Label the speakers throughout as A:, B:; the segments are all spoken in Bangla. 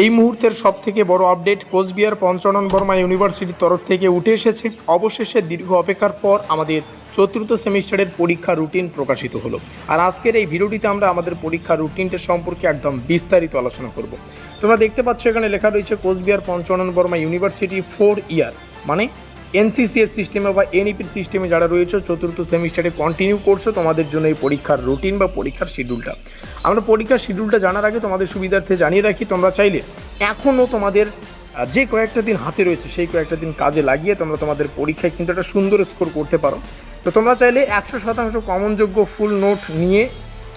A: এই মুহূর্তের সব থেকে বড় আপডেট কোচবিহার পঞ্চানন বর্মা ইউনিভার্সিটির তরফ থেকে উঠে এসেছে। অবশেষে দীর্ঘ অপেক্ষার পর আমাদের চতুর্থ সেমিস্টারের পরীক্ষা রুটিন প্রকাশিত হলো। আর আজকের এই ভিডিওটিতে আমরা আমাদের পরীক্ষা রুটিনটা সম্পর্কে একদম বিস্তারিত আলোচনা করব। তোমরা দেখতে পাচ্ছ এখানে লেখা রয়েছে Cooch Behar Panchanan Barma university four year মানে এনসিসিএফ সিস্টেমে বা এনইপির সিস্টেমে যারা রয়েছে, চতুর্থ সেমিস্টারে কন্টিনিউ করছ, তোমাদের জন্য এই পরীক্ষার রুটিন বা পরীক্ষার শিডিউলটা আমরা পরীক্ষার শিডিউলটা জানার আগে তোমাদের সুবিধার্থে জানিয়ে রাখি, তোমরা চাইলে এখনও তোমাদের যে কয়েকটা দিন হাতে রয়েছে, সেই কয়েকটা দিন কাজে লাগিয়ে তোমরা তোমাদের পরীক্ষায় কিন্তু একটা সুন্দর স্কোর করতে পারো। তো তোমরা চাইলে একশো শতাংশ কমনযোগ্য ফুল নোট নিয়ে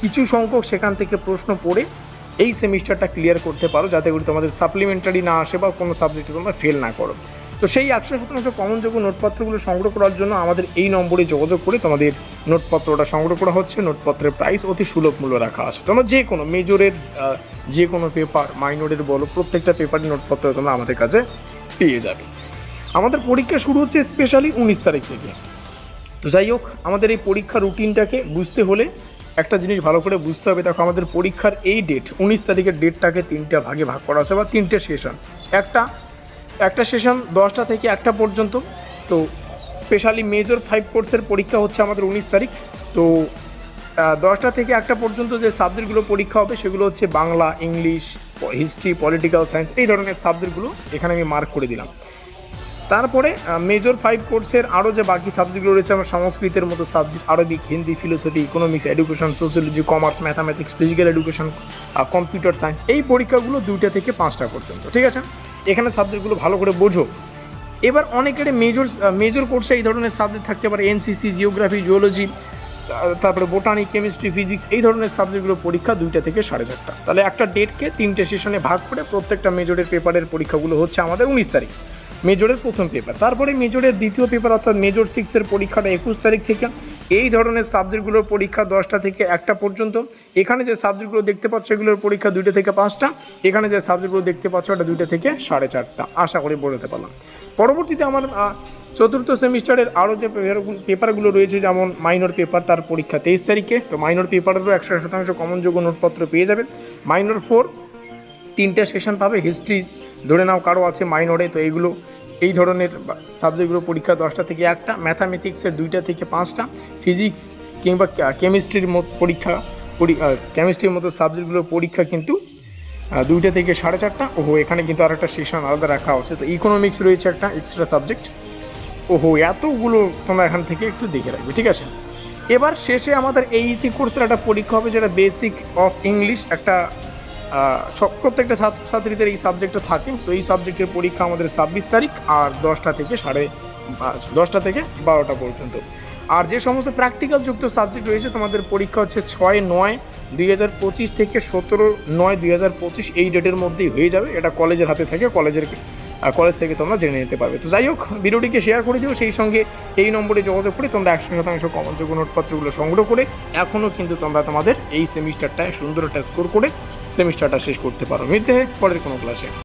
A: কিছু সংখ্যক সেখান থেকে প্রশ্ন পড়ে এই সেমিস্টারটা ক্লিয়ার করতে পারো, যাতে করে তোমাদের সাপ্লিমেন্টারি না আসে বা কোনো সাবজেক্টে তোমরা ফেল না করো। তো সেই একশো শতাংশ কমনযোগ্য নোটপত্রগুলো সংগ্রহ করার জন্য আমাদের এই নম্বরে যোগাযোগ করে তোমাদের নোটপত্রটা সংগ্রহ করা হচ্ছে। নোটপত্রের প্রাইস অতি সুলভ মূল্য রাখা আছে। তোমরা যে কোনো মেজরের যে কোনো পেপার মাইনরের বলো, প্রত্যেকটা পেপারের নোটপত্র তোমরা আমাদের কাছে পেয়ে যাবে। আমাদের পরীক্ষা শুরু হচ্ছে স্পেশালি উনিশ তারিখ থেকে। তো যাই হোক, আমাদের এই পরীক্ষা রুটিনটাকে বুঝতে হলে একটা জিনিস ভালো করে বুঝতে হবে। দেখো, আমাদের পরীক্ষার এই ডেট উনিশ তারিখের ডেটটাকে তিনটা ভাগে ভাগ করা আছে বা তিনটে সেশন একটা একটা সেশন দশটা থেকে একটা পর্যন্ত। তো স্পেশালি মেজর ফাইভ কোর্সের পরীক্ষা হচ্ছে আমাদের উনিশ তারিখ। তো দশটা থেকে একটা পর্যন্ত যে সাবজেক্টগুলো পরীক্ষা হবে সেগুলো হচ্ছে Bangla, English history political science এই ধরনের সাবজেক্টগুলো এখানে আমি মার্ক করে দিলাম। তারপরে মেজর ফাইভ কোর্সের আরও যে বাকি সাবজেক্টগুলো রয়েছে, আমার সংস্কৃতের মতো subject Arabic Hindi philosophy economics education sociology commerce mathematics physical education computer science এই পরীক্ষাগুলো দুইটা থেকে পাঁচটা পর্যন্ত, ঠিক আছে? এখানে সাবজেক্টগুলো ভালো করে বোঝো। এবার অনেকের মেজর মেজর কোর্সে এই ধরনের সাবজেক্ট থাকতে পারে এনসিসি জিওগ্রাফি জিওলজি তারপরে বোটানি কেমিস্ট্রি ফিজিক্স এই ধরনের সাবজেক্টগুলো পরীক্ষা দুইটা থেকে সাড়ে চারটা। তাহলে একটা ডেটকে তিনটে সেশনে ভাগ করে প্রত্যেকটা মেজরের পেপারের পরীক্ষাগুলো হচ্ছে আমাদের উনিশ তারিখ। মেজরের প্রথম পেপার তারপরে মেজরের দ্বিতীয় পেপার অর্থাৎ মেজর সিক্সের পরীক্ষাটা একুশ তারিখ থেকে। এই ধরনের সাবজেক্টগুলোর পরীক্ষা দশটা থেকে একটা পর্যন্ত। এখানে যে সাবজেক্টগুলো দেখতে পাচ্ছ, এগুলোর পরীক্ষা দুইটা থেকে পাঁচটা। এখানে যে সাবজেক্টগুলো দেখতে পাচ্ছ, ওটা দুইটা থেকে সাড়ে চারটা। আশা করি বোঝাতে পারলাম। পরবর্তীতে আমার চতুর্থ সেমিস্টারের আরও যে পেপারগুলো- রয়েছে, যেমন মাইনর পেপার তার পরীক্ষা তেইশ তারিখে। তো মাইনর পেপারেরও একশো শতাংশ কমনযোগ্য নোটপত্র পেয়ে যাবে মাইনর ফোর তিনটে সেশন পাবে হিস্ট্রি ধরে নাও কারও আছে মাইনরে তো এইগুলো, এই ধরনের সাবজেক্টগুলো পরীক্ষা দশটা থেকে একটা ম্যাথামেটিক্সের দুইটা থেকে পাঁচটা ফিজিক্স কিংবা কেমিস্ট্রির মতো পরীক্ষা কেমিস্ট্রির মতো সাবজেক্টগুলোর পরীক্ষা কিন্তু দুইটা থেকে সাড়ে চারটা, ওহো, এখানে কিন্তু আর একটা সেশন আলাদা রাখা হচ্ছে তো ইকোনমিক্স রয়েছে একটা এক্সট্রা সাবজেক্ট ওহো, এতগুলো তোমরা এখান থেকে একটু দেখে রাখবে, ঠিক আছে? এবার শেষে আমাদের এইসি কোর্সের একটা পরীক্ষা হবে, যেটা বেসিক অফ ইংলিশ একটা সব প্রত্যেকটা ছাত্রছাত্রীদের এই সাবজেক্টটা থাকে। তো এই সাবজেক্টের পরীক্ষা আমাদের ছাব্বিশ তারিখ আর দশটা থেকে সাড়ে দশটা থেকে বারোটা পর্যন্ত। আর যে সমস্ত প্র্যাকটিক্যাল যুক্ত সাবজেক্ট রয়েছে, তোমাদের পরীক্ষা হচ্ছে ছয় নয় দুই হাজার পঁচিশ থেকে সতেরো নয় দুই হাজার পঁচিশ এই ডেটের মধ্যেই হয়ে যাবে। এটা কলেজের হাতে থেকে, কলেজের কলেজ থেকে তোমরা জেনে নিতে পারবে। তো যাই হোক, ভিডিওটিকে শেয়ার করে দিও। সেই সঙ্গে এই নম্বরে যোগাযোগ করে তোমরা একশো শতাংশ কমনযোগ্য নোটপত্রগুলো সংগ্রহ করে এখনও কিন্তু তোমরা তোমাদের এই সেমিস্টারটায় সুন্দর একটা স্কোর করে সেমিস্টারটা শেষ করতে পারো। মিলতে পরের কোনো ক্লাসে